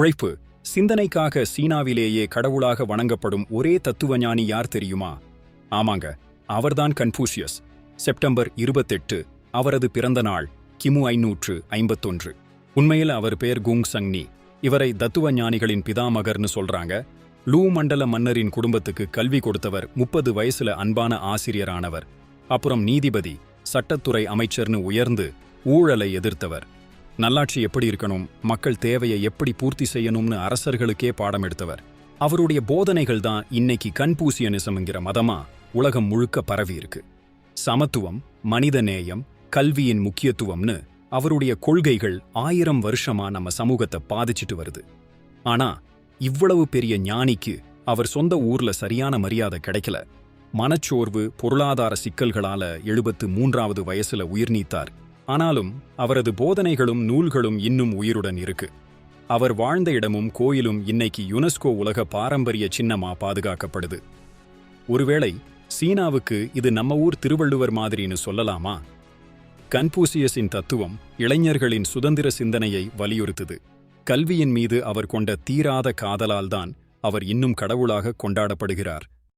உழைப்பு. சிந்தனைக்காக சீனாவிலேயே கடவுளாக வணங்கப்படும் ஒரே தத்துவஞானி யார் தெரியுமா? ஆமாங்க அவர்தான் கன்ஃபூஷியஸ் செப்டம்பர் இருபத்தெட்டு அவரது பிறந்த நாள் கிமு ஐநூற்று ஐம்பத்தொன்று. உண்மையில் அவர் பேர் குங் சங்னி. இவரை தத்துவ ஞானிகளின் பிதாமகர்னு சொல்றாங்க. லூ மண்டல மன்னரின் குடும்பத்துக்கு கல்வி கொடுத்தவர் முப்பது வயசுல அன்பான ஆசிரியரானவர். அப்புறம் நீதிபதி சட்டத்துறை அமைச்சர்னு உயர்ந்து ஊழலை எதிர்த்தவர். நல்லாட்சி எப்படி இருக்கணும் மக்கள் தேவையை எப்படி பூர்த்தி செய்யணும்னு அரசர்களுக்கே பாடம் எடுத்தவர். அவருடைய போதனைகள் தான் இன்னைக்கு கன்பூசியனிசம்ங்கிற மதமா உலகம் முழுக்க பரவி இருக்கு. சமத்துவம் மனிதநேயம் கல்வியின் முக்கியத்துவம்னு அவருடைய கொள்கைகள் ஆயிரம் வருஷமா நம்ம சமூகத்தை பாதிச்சிட்டு வருது. ஆனா இவ்வளவு பெரிய ஞானிக்கு அவர் சொந்த ஊர்ல சரியான மரியாதை கிடைக்கல. மனச்சோர்வு பொருளாதார சிக்கல்களால எழுபத்து மூன்றாவது வயசுல உயிர் நீத்தார். ஆனாலும் அவரது போதனைகளும் நூல்களும் இன்னும் உயிருடன் இருக்கு. அவர் வாழ்ந்த இடமும் கோயிலும் இன்னைக்கு யுனெஸ்கோ உலக பாரம்பரிய சின்னமா பாதுகாக்கப்படுது. ஒருவேளை சீனாவுக்கு இது நம்ம ஊர் திருவள்ளுவர் மாதிரின்னு சொல்லலாமா? கன்பூசியஸின் தத்துவம் இளைஞர்களின் சுதந்திர சிந்தனையை வலியுறுத்துது. கல்வியின் மீது அவர் கொண்ட தீராத காதலால்தான் அவர் இன்னும் கடவுளாக கொண்டாடப்படுகிறார்.